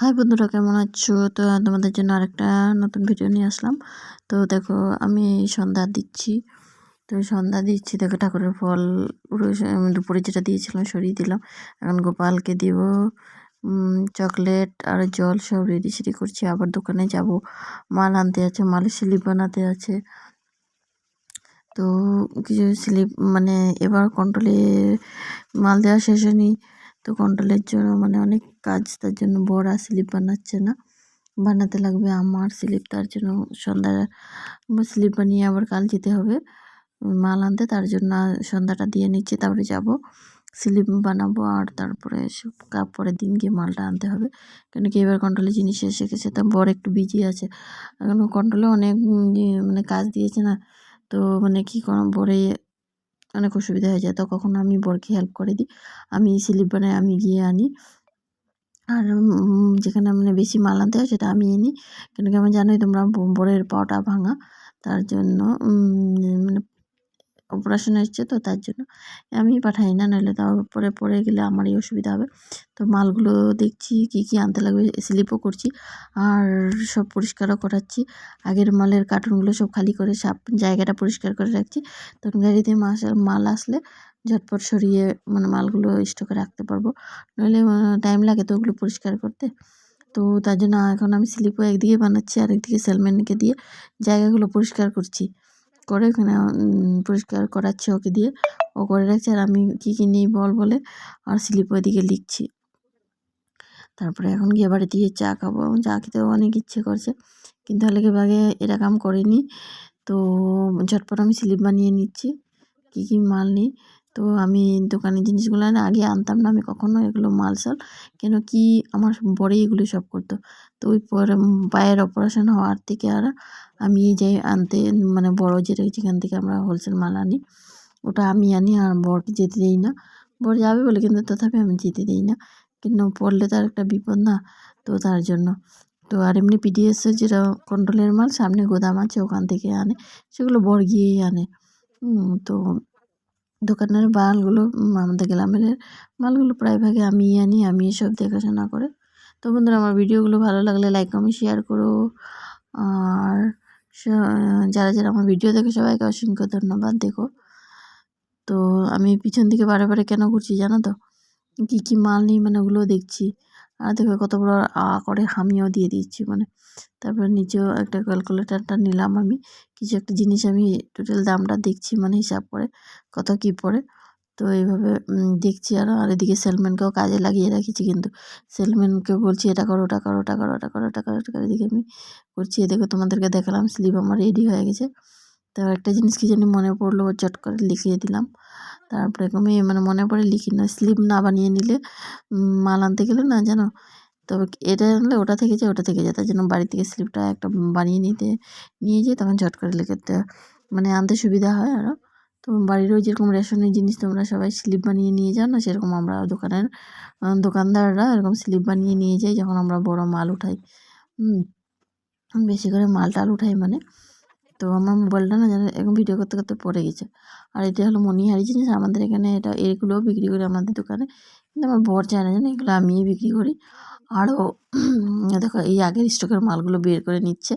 High বন্ধুরা, কেমন আছো? তো তোমাদের জন্য আরেকটা নতুন ভিডিও নিয়ে আসলাম। তো দেখো, আমি সন্ধ্যা দিচ্ছি। তো সন্ধ্যা দিচ্ছি, দেখো ঠাকুরের ফল আমি দুপুরে যেটা দিয়েছিলাম সরিয়ে দিলাম। এখন গোপালকে দিব চকলেট আর জল সব রেডি সেডি করছি। আবার দোকানে যাব। মাল আনতে আছে, মালের স্লিপ বানাতে আছে। তো কিছু স্লিপ মানে এবার কন্ট্রোলে মাল দেওয়া শেষ হয়নি। তো কন্ট্রোলের জন্য মানে অনেক কাজ তার জন্য বড় স্লিপ বানাচ্ছে না। বানাতে লাগবে আমার স্লিপ তার জন্য সন্ধ্যা স্লিপ বানিয়ে আবার কাল যেতে হবে। মাল আনতে, তার জন্য সন্ধ্যাটা দিয়ে নিচ্ছি, তারপরে যাব। স্লিপ বানাবো আর তারপরে পরের দিন গিয়ে মালটা আনতে হবে। কেন কি এবার কন্ট্রোলে জিনিস এসে গেছে, তা বড় একটু বিজি আছে। এখন কন্ট্রোলে অনেক মানে কাজ দিয়েছে না। তো মানে কী করো বড়ে অনেক অসুবিধা হয়ে যায়, তো কখনো আমি বরকে হেল্প করে দিই। আমি স্লিপ বানাই আমি গিয়ে আনি। আর যেখানে মানে বেশি মাল আনতে হয় সেটা আমি এনি, কেন কি আমি জানোই তোমরা বরের পাওয়াটা ভাঙা। তার জন্য মানে অপারেশন এসছে তো তার জন্য আমি পাঠাই না, নাহলে তারপরে পরে গেলে আমারই অসুবিধা হবে। তো মালগুলো দেখছি, কি কি আনতে লাগবে স্লিপও করছি আর সব পরিষ্কারও করাচ্ছি। আগের মালের কার্টুনগুলো সব খালি করে সাপ জায়গাটা পরিষ্কার করে রাখছি। তখন গাড়িতে মাস, মাল আসলে ঝটপট সরিয়ে মানে মালগুলো স্টকে রাখতে পারব। নইলে টাইম লাগে তো ওগুলো পরিষ্কার করতে। তো তার জন্য এখন আমি স্লিপও একদিকে বানাচ্ছি আর একদিকে সেলম্যানকে দিয়ে জায়গাগুলো পরিষ্কার করছি। করে এখানে পরিষ্কার করাচ্ছে ওকে দিয়ে। ও করে রাখছে আর আমি কী কী নিই বল বলে, আর স্লিপ ওইদিকে লিখছি। তারপরে এখন গিয়ে বাড়ি দিয়ে চা খাব। এবং চা খেতেও অনেক ইচ্ছে করছে, কিন্তু হলে বাগে এরকম করিনি। তো ঝটপট আমি স্লিপ বানিয়ে নিচ্ছি। কী কী মাল নিই? তো আমি দোকানের জিনিসগুলো না আগে আনতাম না, আমি কখনো এগুলো মাল সাল কেন কি আমার বড়ই এগুলো সব করতো। তো ওই পরে পায়ের অপারেশন হওয়ার থেকে আর আমি যাই আনতে মানে বড় যেটা যেখান থেকে আমরা হোলসেল মাল আনি, ওটা আমি আনি আর বরকে যেতে দিই না। বর যাবে বলে কিন্তু তথাপি আমি যেতে দিই না। কিন্তু পড়লে তার একটা বিপদ না, তো তার জন্য। তো আর এমনি পিডিএসের যেটা কন্ট্রোলের মাল সামনে গোদাম আছে, ওখান থেকে আনে। সেগুলো বর গিয়েই আনে। তো দোকানের মালগুলো আমাদের গ্রামের মালগুলো প্রায় ভাগে আমিই আনি আমি এসব দেখাশোনা করে। তো বন্ধুরা, আমার ভিডিওগুলো ভালো লাগলে লাইক কমেন্ট শেয়ার করো। আর যারা যারা আমার ভিডিও দেখে সবাইকে অসংখ্য ধন্যবাদ দেখো। তো আমি পিছন দিকে বারে বারে কেন ঘুরছি জানো তো? কী কী মাল নিই মানে ওগুলোও দেখছি। আর দেখো কত বড় আ করে হামিও দিয়ে দিচ্ছি মানে। তারপরে নিচেও একটা ক্যালকুলেটারটা নিলাম আমি। কিছু একটা জিনিস আমি টোটাল দামটা দেখছি মানে হিসাব করে, কত কী পড়ে। তো এইভাবে দেখছি আরও আর এদিকে সেলম্যানকেও কাজে লাগিয়ে রাখছি কিন্তু সেলম্যানকে বলছি, এটা করো, ওটা করো ওটা করো ওটা করো ওটা করো ওটা করো। এদিকে আমি করছি। এদিকে তোমাদেরকে দেখালাম স্লিপ আমার রেডি হয়ে গেছে। তো একটা জিনিস কি জানি মনে পড়ল চট করে লিখিয়ে দিলাম। তারপরে আমি মানে মনে পড়ে লিখি না, স্লিপ না বানিয়ে নিলে মাল আনতে গেলে না জানো? তবে এটা আনলে ওটা থেকে যায়, ওটা থেকে যায়। তার জন্য বাড়ি থেকে স্লিপটা একটা বানিয়ে নিতে, নিয়ে যেয়ে তখন ঝট করে লিখে মানে আনতে সুবিধা হয় আরও তো বাড়িরও যেরকম রেশনের জিনিস তোমরা সবাই স্লিপ বানিয়ে নিয়ে যাও না, সেরকম আমরা দোকানের দোকানদাররা এরকম স্লিপ বানিয়ে নিয়ে যাই যখন আমরা বড় মাল উঠাই। বেশি করে মাল টাল উঠাই মানে। তো আমার মোবাইলটা না যেন এরকম ভিডিও করতে করতে পড়ে গেছে। আর এটা হলো মনিহারি জিনিস, আমাদের এখানে এটা এগুলোও বিক্রি করি আমাদের দোকানে। কিন্তু আমার বর চায় না জানো, এগুলো আমিই বিক্রি করি। আরও দেখো এই আগের স্টকের মালগুলো বের করে নিচ্ছে।